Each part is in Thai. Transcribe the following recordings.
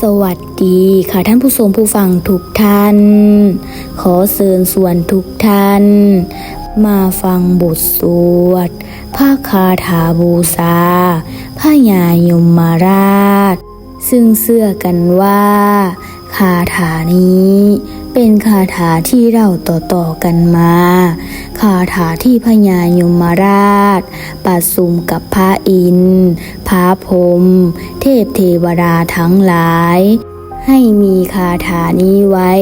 สวัสดีค่ะท่านผู้ชมผู้ฟังทุกท่าน ขอเชิญส่วนทุกท่าน มาฟังบทสวดพระคาถาบูชาพระยายมมาราช ซึ่งเชื่อกันว่า คาถานี้ เป็นคาถาที่เราต่อๆกันมา คาถาที่พญายมราชปัดสุมกับพระอินทร์พระพรหมเทพเทวดาทั้งหลาย ให้มีคาถานี้ไว้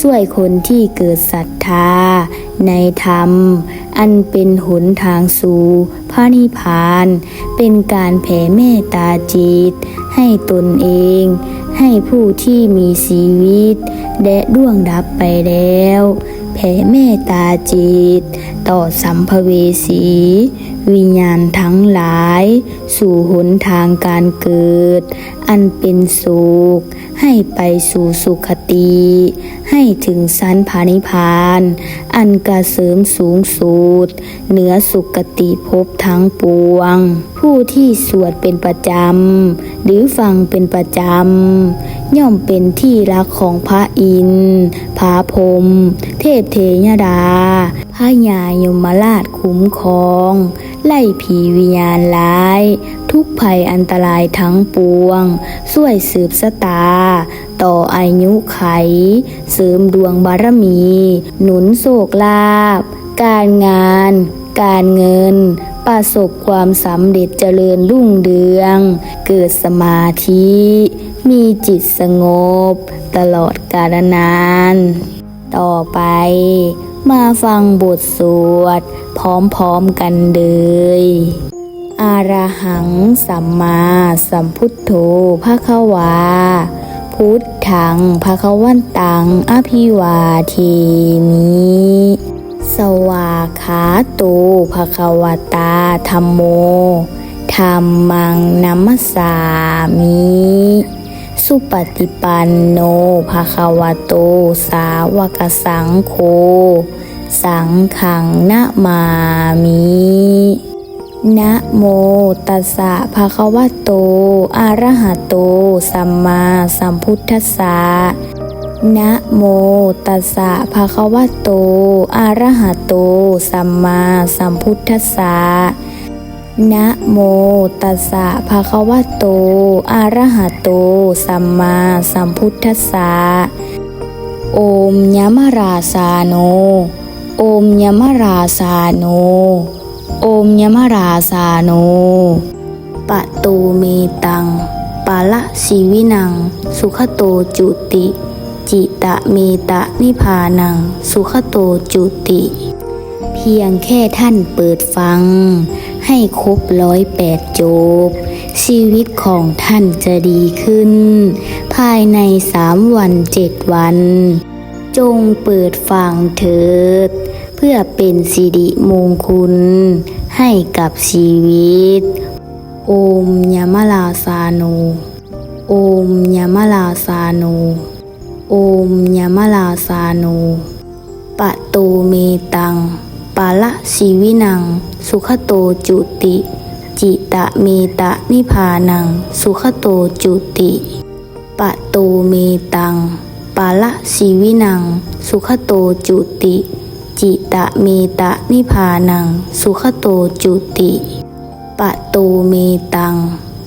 ช่วยคนที่เกิดศรัทธา ในธรรม อันเป็นหนทางสู่พระนิพพาน เป็นการแผ่เมตตาจิต ให้ตนเอง ให้ผู้ที่มีชีวิต และด้วงดับไปแล้ว แผ่เมตตาจิต ต่อสัมภเวสี วิญญาณทั้งหลาย สู่หนทางการเกิด อันเป็นสุข ให้ไปสู่สุขติ ให้ถึงสันพานิพพาน อันกระเสริมสูงสุด เหนือสุขติภพทั้งปวง ผู้ที่สวดเป็นประจำ หรือฟังเป็นประจำ ย่อมเป็นที่รักของพระอินทร์พระพรหมเทพเทยดา พระยายมราชคุ้มครอง ไล่ผีวิญญาณร้าย ทุกภัยอันตรายทั้งปวง ช่วยสืบสตา ต่ออายุไข เสริมดวงบารมี หนุนโศกลาภการงาน การเงินประสบความสำเร็จเจริญรุ่งเรือง เกิดสมาธิ มีจิตสงบ ตลอดกาลนาน ต่อไป มาฟังบทสวด พร้อมๆกันเลยอาระหังสัมมาสัมพุทโธภะคะวา พุทธังภะคะวันตัง อภิวาเทมิ สวาขาโตภะคะวตาธรรมโมธรรมังนัมสสามิ สุปฏิปันโนภะคะวะโต สาวกสังโฆ สังขังนะมามินะโมตัสสะภะคะวะโต อะระหะโต สัมมาสัมพุทธัสสะนะโมตัสสะภะคะวะโต อะระหะโต สัมมาสัมพุทธัสสะ นะโมตัสสะภะคะวะโต อะระหะโต สัมมาสัมพุทธัสสะ โอมยมราสาโน โอมยมราสาโน โอมยมราสาโน ปะตูเมตังปาละชีวินัง สุขโตจุติ จิตะเมตะนิพานัง สุขโตจุติ เพียงแค่ท่านเปิดฟัง ให้ครบร้อยแปดจบ ชีวิตของท่านจะดีขึ้น ภายในสามวันเจ็ดวัน จงเปิดฟังเถิด เพื่อเป็นสิริมงคลให้กับชีวิต โอมยมลาสาโน โอมยมลาสาโน โอมยมลาสาโนปะตูเมตัง ปาละชีวินัง สุขโตจุติ จิตะเมตะนิพานัง สุขโตจุติปะโตเมตัง ปาละชีวินัง สุขโตจุติ จิตะเมตะนิพานัง สุขโตจุติปะโตเมตัง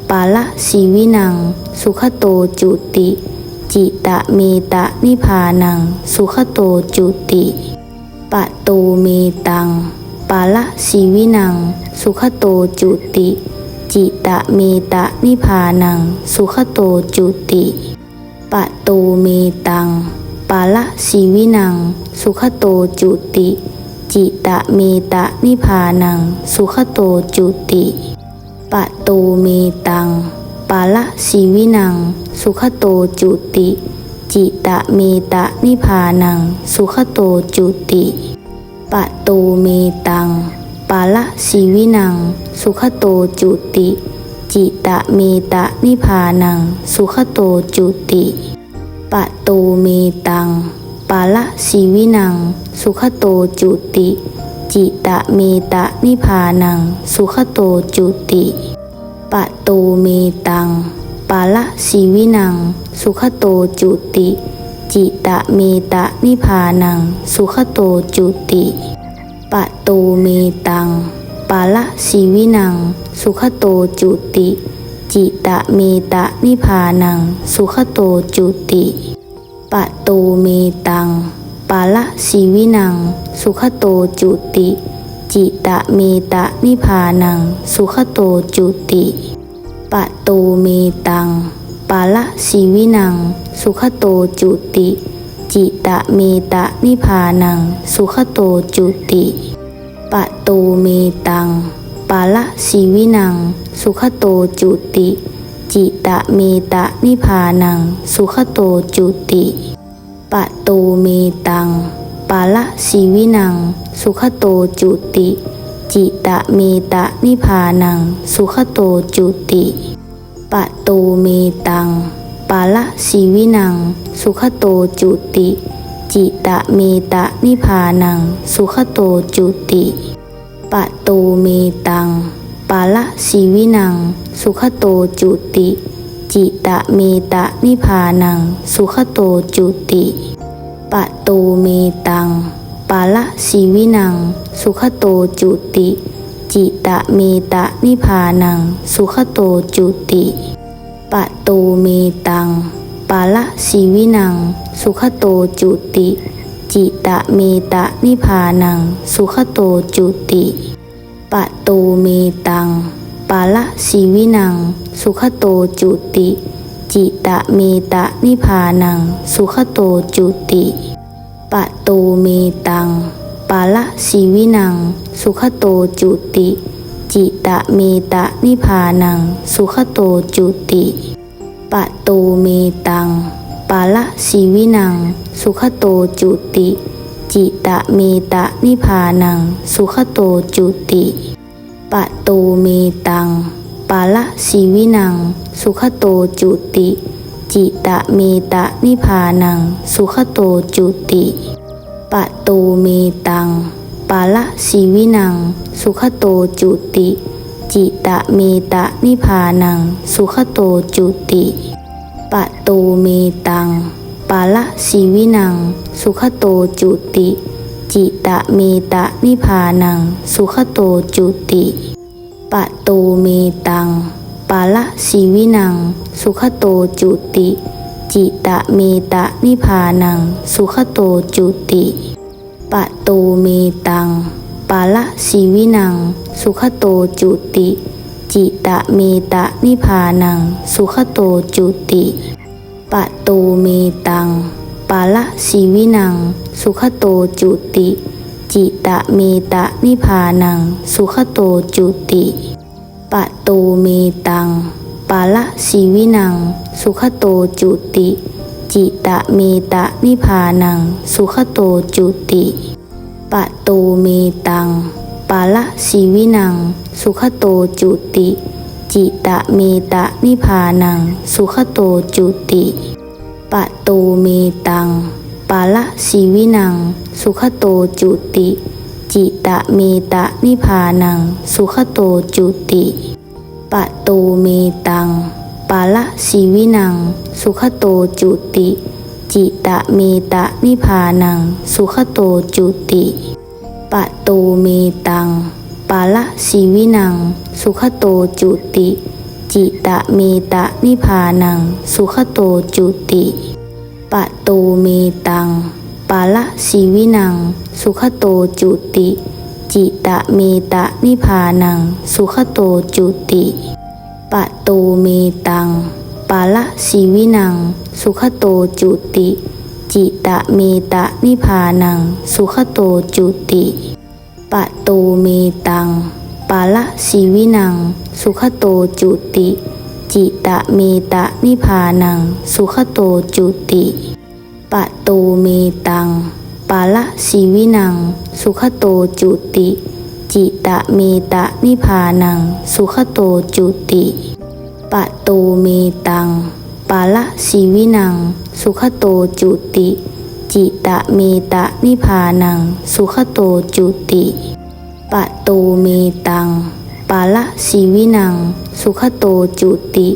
ปาละชีวินัง สุขโตจุติ จิตะเมตะนิพานัง สุขโตจุติ ปะโตเมตัง ปาละชีวินัง สุขโตจุติ จิตะเมตะนิพานัง สุขโตจุติ ปะโตเมตัง ปาละชีวินัง สุขโตจุติ จิตะเมตะนิพานัง สุขโตจุติ ปะโตเมตัง ปาละชีวินัง สุขโตจุติจิตะเมตะนิพานัง สุขโตจุติ ปะตูเมตัง ปาละชีวินัง สุขโตจุติ จิตะเมตะนิพานัง สุขโตจุติ ปะตูเมตัง ปาละชีวินัง สุขโตจุติ จิตะเมตะนิพานัง สุขโตจุติ ปะตูเมตังปปาละสีวินัง สุขโตจุติ จิตะเมตะนิพพานัง สุขโตจุติ ปะโตเมตัง ปาละสีวินัง สุขโตจุติ จิตะเมตะนิพพานัง สุขโตจุติ ปะโตเมตัง ปาละสีวินัง สุขโตจุติ จิตะเมตะนิพพานัง สุขโตจุติ ปะโตเมตัง ปาละสีวินัง สุขโตจุติ จิตะเมตะนิพพานัง สุขโตจุติปะโตเมตัง ปาละสีวินัง สุขโตจุติ จิตะเมตะนิพพานัง สุขโตจุติปะโตเมตัง ปาละสีวินัง สุขโตจุติ จิตะเมตะนิพพานัง สุขโตจุติ ปะโตเมตัง ปาละสีวินัง สุขโตจุติ จิตะเมตะนิพพานัง สุขโตจุติ ปะโตเมตัง ปาละสีวินัง สุขโตจุติ จิตะเมตะนิพพานัง สุขโตจุติ ปะโตเมตัง ปาละสีวินัง สุขโตจุติ จิตะเมตะนิพพานัง สุขโตจุติ ปะโตเมตัง ปาละสีวินัง สุขโตจุติ จิตะเมตะนิพพานัง สุขโตจุติ ปะโตเมตัง ปาละสีวินัง สุขโตจุติ จิตะเมตะนิพพานัง สุขโตจุติ ปะโตเมตัง ปาละสีวินัง สุขโตจุติ จิตะเมตะนิพพานัง สุขโตจุติปะโตเมตัง ปาละสีวินัง สุขโตจุติ จิตะเมตะนิพพานัง สุขโตจุติปะโตเมตัง ปาละสีวินัง สุขโตจุติ จิตะเมตะนิพพานัง สุขโตจุติ ปะโตเมตัง ปาละสีวินัง สุขโตจุติ จิตะเมตะนิพพานัง สุขโตจุติ ปะโตเมตัง ปาละสีวินัง สุขโตจุติ จิตะเมตะนิพพานัง สุขโตจุติ ปะโตเมตัง ปาละสีวินัง สุขโตจุติ จิตะเมตะนิพพานัง สุขโตจุติ ปะโตเมตัง ปาละสีวินัง สุขโตจุติ จิตะเมตะนิพพานัง สุขโตจุติ ปะโตเมตัง ปาละสีวินัง สุขโตจุติ จิตะเมตะนิพพานัง สุขโตจุติ ปะโตเมตัง ปาละสีวินัง สุขโตจุติ จิตะเมตะนิพพานัง สุขโตจุติปะโตเมตัง ปาละสีวินัง สุขโตจุติ จิตะเมตะนิพพานัง สุขโตจุติปะโตเมตัง ปาละสีวินัง สุขโตจุติ จิตะเมตะนิพพานัง สุขโตจุติ ปะโตเมตัง ปาละสีวินัง สุขโตจุติ จิตะเมตะนิพพานัง สุขโตจุติ ปะโตเมตัง ปาละสีวินัง สุขโตจุติ จิตะเมตะนิพพานัง สุขโตจุติ ปะโตเมตัง ปาละสีวินัง สุขโตจุติ จิตะเมตะนิพพานัง สุขโตจุติ ปะโตเมตัง ปาละสีวินัง สุขโตจุติ จิตะเมตะนิพพานัง สุขโตจุติ ปะโตเมตัง ปาละสีวินัง สุขโตจุติ จิตะเมตะนิพพานัง สุขโตจุติ ปะโตเมตัง ปาละสีวินัง สุขโตจุติ จิตะเมตะนิพพานัง สุขโตจุติปะโตเมตัง ปาละสีวินัง สุขโตจุติ จิตะเมตะนิพพานัง สุขโตจุติปะโตเมตัง ปาละสีวินัง สุขโตจุติ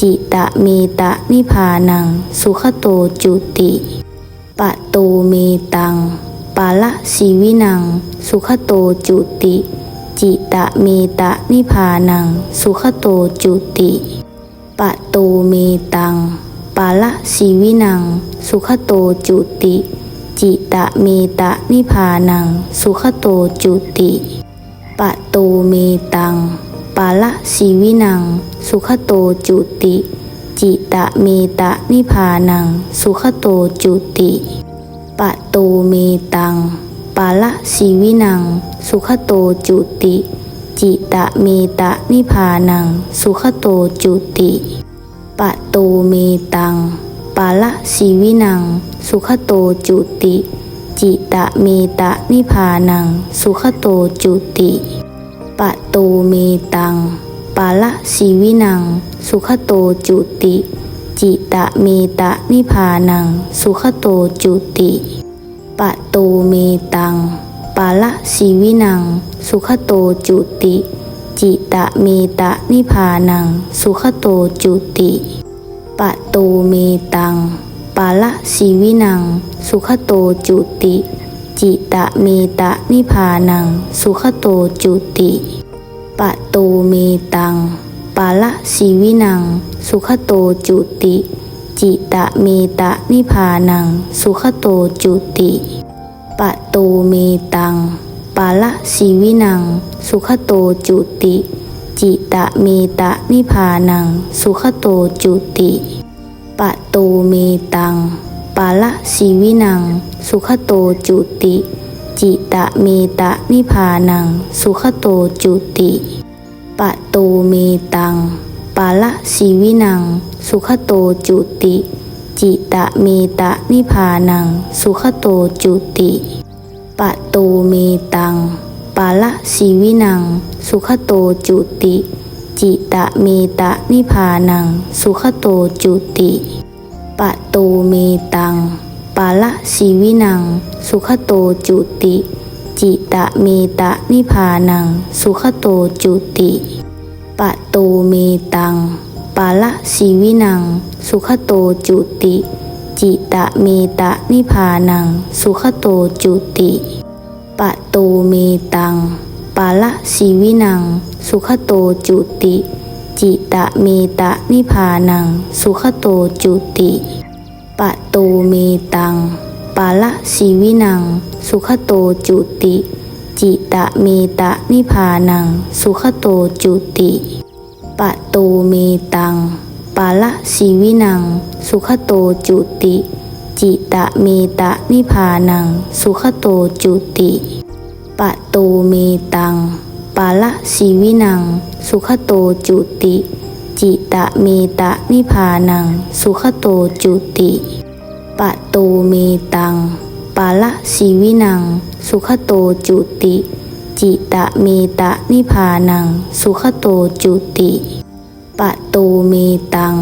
จิตะเมตะนิพพานัง สุขโตจุติ ปะโตเมตัง ปาละสีวินัง สุขโตจุติ จิตะเมตะนิพพานัง สุขโตจุติ ปะโตเมตัง ปาละสีวินัง สุขโตจุติ จิตะเมตะนิพพานัง สุขโตจุติ ปะโตเมตัง ปาละสีวินัง สุขโตจุติ จิตะเมตะนิพพานัง สุขโตจุติ ปะโตเมตัง ปาละสีวินัง สุขโตจุติ จิตะเมตะนิพพานัง สุขโตจุติ ปะโตเมตัง ปาละสีวินัง สุขโตจุติ จิตะเมตะนิพพานัง สุขโตจุติ ปะโตเมตัง ปาละสีวินัง สุขโตจุติ จิตะเมตะนิพพานัง สุขโตจุติปะโตเมตัง ปาละสีวินัง สุขโตจุติ จิตะเมตะนิพพานัง สุขโตจุติปะโตเมตัง ปาละสีวินัง สุขโตจุติ จิตะเมตะนิพพานัง สุขโตจุติ ปะโตเมตัง ปาละสีวินัง สุขโตจุติ จิตะเมตะนิพพานัง สุขโตจุติ ปะโตเมตัง ปาละสีวินัง สุขโตจุติ จิตะเมตะนิพพานัง สุขโตจุติ ปะโตเมตัง ปาละสีวินัง สุขโตจุติ จิตะเมตะนิพพานัง สุขโตจุติ ปะโตเมตัง ปาละสีวินัง สุขโตจุติ จิตะเมตะนิพพานัง สุขโตจุติ ปะโตเมตัง ปาละสีวินัง สุขโตจุติ จิตะเมตะนิพพานัง สุขโตจุติ ปะโตเมตัง ปาละสีวินัง สุขโตจุติ จิตะเมตะนิพพานัง สุขโตจุติปะโตเมตัง ปาละสีวินัง สุขโตจุติ จิตะเมตะนิพพานัง สุขโตจุติปะโตเมตัง ปาละสีวินัง สุขโตจุติ จิตะเมตะนิพพานัง สุขโตจุติ ปะโตเมตัง ปาละสีวินัง สุขโตจุติ จิตะเมตะนิพพานัง สุขโตจุติ ปะโตเมตัง ปาละสีวินัง สุขโตจุติ จิตะเมตะนิพพานัง สุขโตจุติ ปะโตเมตัง ปาละสีวินัง สุขโตจุติ จิตะเมตะนิพพานัง สุขโตจุติ ปะโตเมตัง ปาละสีวินัง สุขโตจุติ จิตะเมตะนิพพานัง สุขโตจุติ ปะโตเมตัง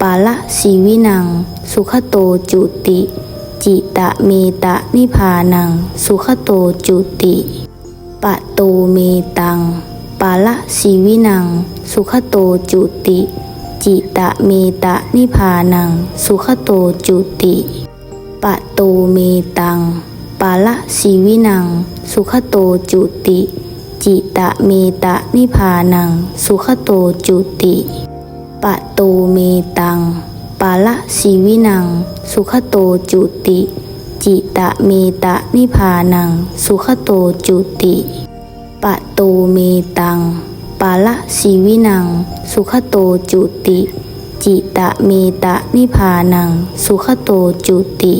ปาละสีวินัง สุขโตจุติ จิตะเมตะนิพพานัง สุขโตจุติ ปะโตเมตัง ปาละสีวินัง สุขโตจุติ จิตะเมตะนิพพานัง สุขโตจุติปะโตเมตัง ปาละสีวินัง สุขโตจุติ จิตะเมตะนิพพานัง สุขโตจุติปะโตเมตัง ปาละสีวินัง สุขโตจุติ จิตะเมตะนิพพานัง สุขโตจุติ ปะโตเมตัง ปาละสีวินัง สุขโตจุติ จิตะเมตะนิพพานัง สุขโตจุติ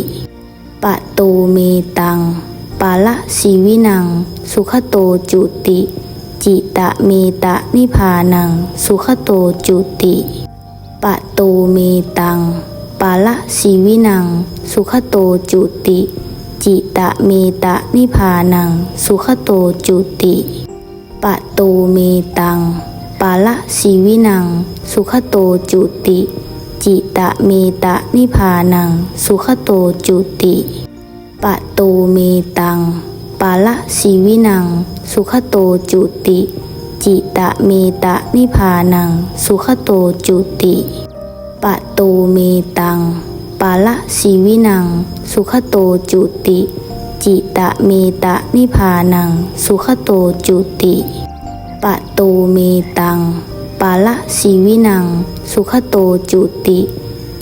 ปะโตเมตัง ปาละสีวินัง สุขโตจุติ จิตะเมตะนิพพานัง สุขโตจุติ ปะโตเมตัง ปาละสีวินัง สุขโตจุติ ตะเมตะนิพานัง สุขโตจุติปะโตเมตัง ปาละสีวินัง สุขโตจุติ จิตะเมตะนิพานัง สุขโตจุติปะโตเมตัง ปาละสีวินัง สุขโตจุติ จิตะเมตะนิพพานัง สุขโตจุติปะโตเมตัง ปาละสีวินัง สุขโตจุติ จิตะเมตะนิพพานัง สุขโตจุติ ปะโตเมตัง ปาละสีวินัง สุขโตจุติ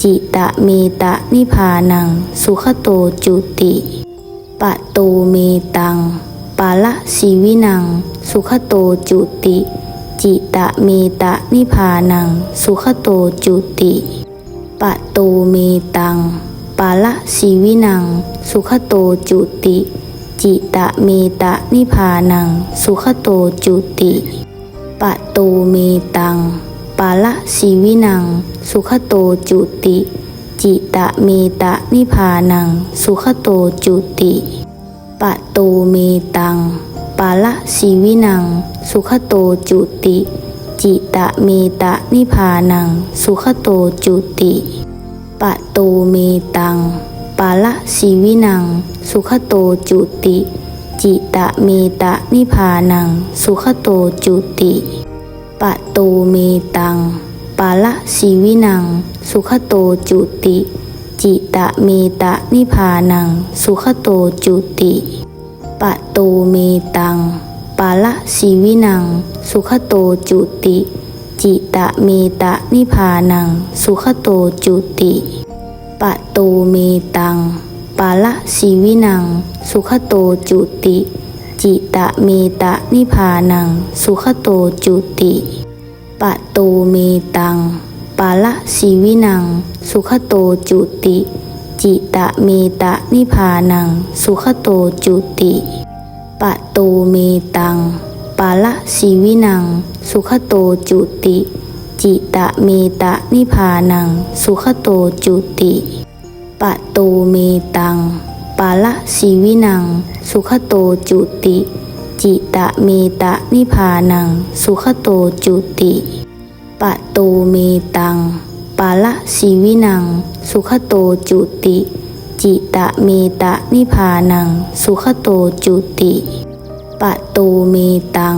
จิตะเมตะนิพพานัง สุขโตจุติ ปะโตเมตัง ปาละสีวินัง สุขโตจุติ จิตะเมตะนิพพานัง สุขโตจุติ ปะโตเมตังาละสีวินัง สุขโตจุติ จิตะเมตะนิพพานัง สุขโตจุติปะโตเมตัง ปาละสีวินัง สุขโตจุติ จิตะเมตะนิพพานัง สุขโตจุติปะโตเมตัง ปาละสีวินัง สุขโตจุติ จิตะเมตะนิพพานัง สุขโตจุติ ปะโตเมตัง ปาละสีวินัง สุขโตจุติ จิตะเมตะนิพพานัง สุขโตจุติ ปะโตเมตัง ปาละสีวินัง สุขโตจุติ จิตะเมตะนิพพานัง สุขโตจุติ ปะโตเมตัง ปาละสีวินัง สุขโตจุติ จิตะเมตะนิพพานัง สุขโตจุติ ปะโตเมตัง ปาละสีวินัง สุขโตจุติ จิตะเมตะนิพพานัง สุขโตจุติ ปะโตเมตัง ปาละสีวินัง สุขโตจุติ จิตะเมตะนิพพานัง สุขโตจุติ ปะโตเมตังาละสีวินัง สุขโตจุติ จิตะเมตะนิพพานัง สุขโตจุติปะโตเมตัง ปาละสีวินัง สุขโตจุติ จิตะเมตะนิพพานัง สุขโตจุติปะโตเมตัง ปาละสีวินัง สุขโตจุติ จิตะเมตะนิพพานัง สุขโตจุติ ปะโตเมตัง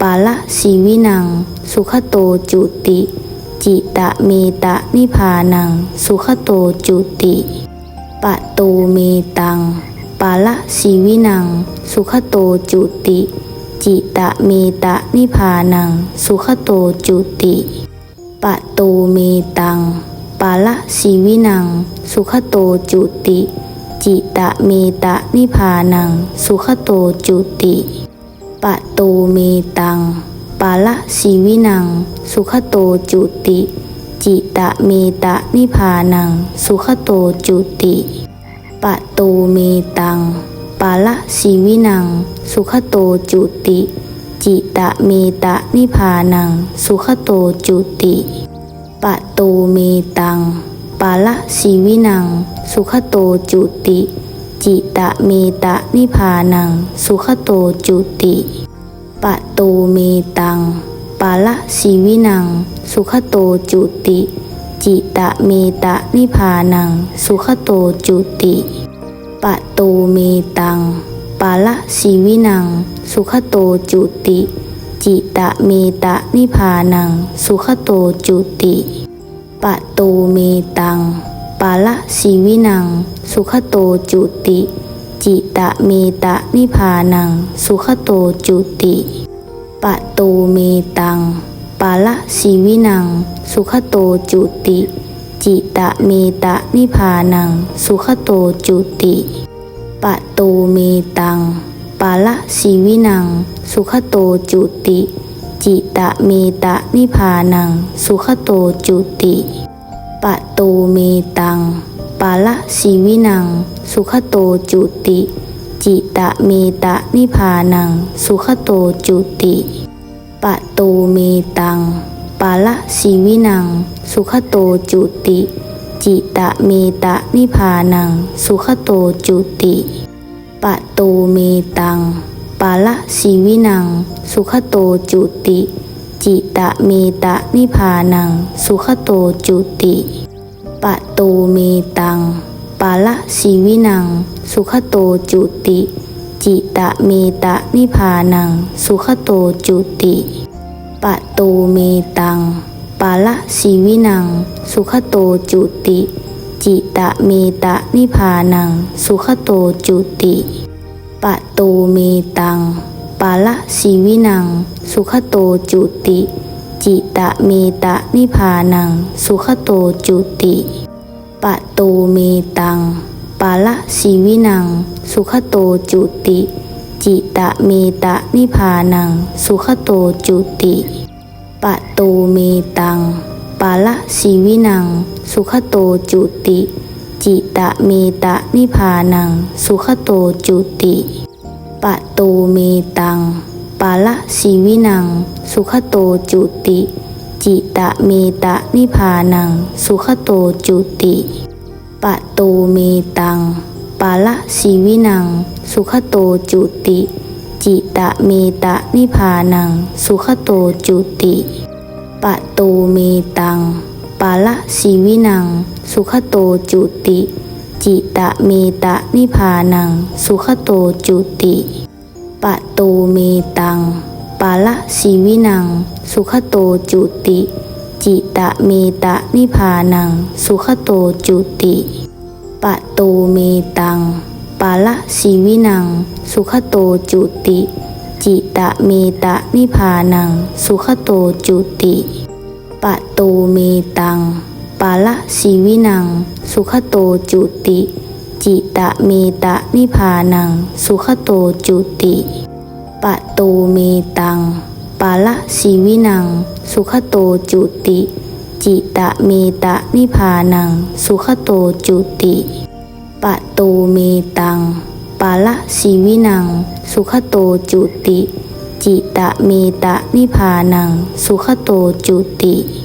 ปาละสีวินัง สุขโตจุติ จิตะเมตะนิพพานัง สุขโตจุติ ปะโตเมตัง ปาละสีวินัง สุขโตจุติ จิตะเมตะนิพพานัง สุขโตจุติ ปะโตเมตัง ปาละสีวินัง สุขโตจุติ จิตะเมตะนิพพานัง สุขโตจุติ ปะโตเมตัง ปาละสีวินัง สุขโตจุติ จิตะเมตะนิพพานัง สุขโตจุติ ปะโตเมตัง ปาละสีวินัง สุขโตจุติ จิตะเมตะนิพพานัง สุขโตจุติ ปะโตเมตังาละสีวินัง สุขโตจุติ จิตะเมตะนิพพานัง สุขโตจุติปะโตเมตัง ปาละสีวินัง สุขโตจุติ จิตะเมตะนิพพานัง สุขโตจุติปะโตเมตัง ปาละสีวินัง สุขโตจุติ จิตะเมตะนิพพานัง สุขโตจุติ ปะโตเมตัง ปาละสีวินัง สุขโตจุติ จิตะเมตะนิพพานัง สุขโตจุติ ปะโตเมตัง ปาละสีวินัง สุขโตจุติ จิตะเมตะนิพพานัง สุขโตจุติ ปะโตเมตัง ปาละสีวินัง สุขโตจุติ จิตะเมตะนิพพานัง สุขโตจุติ ปะโตเมตัง ปาละสีวินัง สุขโตจุติ จิตะเมตะนิพพานัง สุขโตจุติ ปะโตเมตัง ปาละสีวินัง สุขโตจุติ จิตะเมตะนิพพานัง สุขโตจุติ ปะโตเมตังาละสีวินัง สุขโตจุติ จิตะเมตะนิพพานัง สุขโตจุติปะโตเมตัง ปาละสีวินัง สุขโตจุติ จิตะเมตะนิพพานัง สุขโตจุติปะโตเมตัง ปาละสีวินัง สุขโตจุติ จิตะเมตะนิพพานัง สุขโตจุติ ปะโตเมตัง ปาละสีวินัง สุขโตจุติ จิตะเมตะนิพพานัง สุขโตจุติ ปะโตเมตัง ปาละสีวินัง สุขโตจุติ จิตะเมตะนิพพานัง สุขโตจุติ ปะโตเมตัง ปาละสีวินัง สุขโตจุติ จิตะเมตะนิพพานัง สุขโตจุติ ปะโตเมตัง ปาละสีวินัง สุขโตจุติ จิตะเมตะนิพพานัง สุขโตจุติ ปะโตเมตัง ปาละสีวินัง สุขโตจุติ จิตะเมตะนิพพานัง สุขโตจุติ ปะโตเมตังาละสีวินัง สุขโตจุติ จิตะเมตะนิพพานัง สุขโตจุติปะโตเมตัง ปาละสีวินัง สุขโตจุติ จิตะเมตะนิพพานัง สุขโตจุติปะโตเมตัง ปาละสีวินัง สุขโตจุติ จิตะเมตะนิพพานัง สุขโตจุติ ปะโตเมตัง ปาละสีวินัง สุขโตจุติ จิตะเมตะนิพพานัง สุขโตจุติ ปะโตเมตัง ปาละสีวินัง สุขโตจุติ จิตะเมตะนิพพานัง สุขโตจุติ ปะโตเมตัง ปาละสีวินัง สุขโตจุติ จิตะเมตะนิพานัง สุขโตจุติ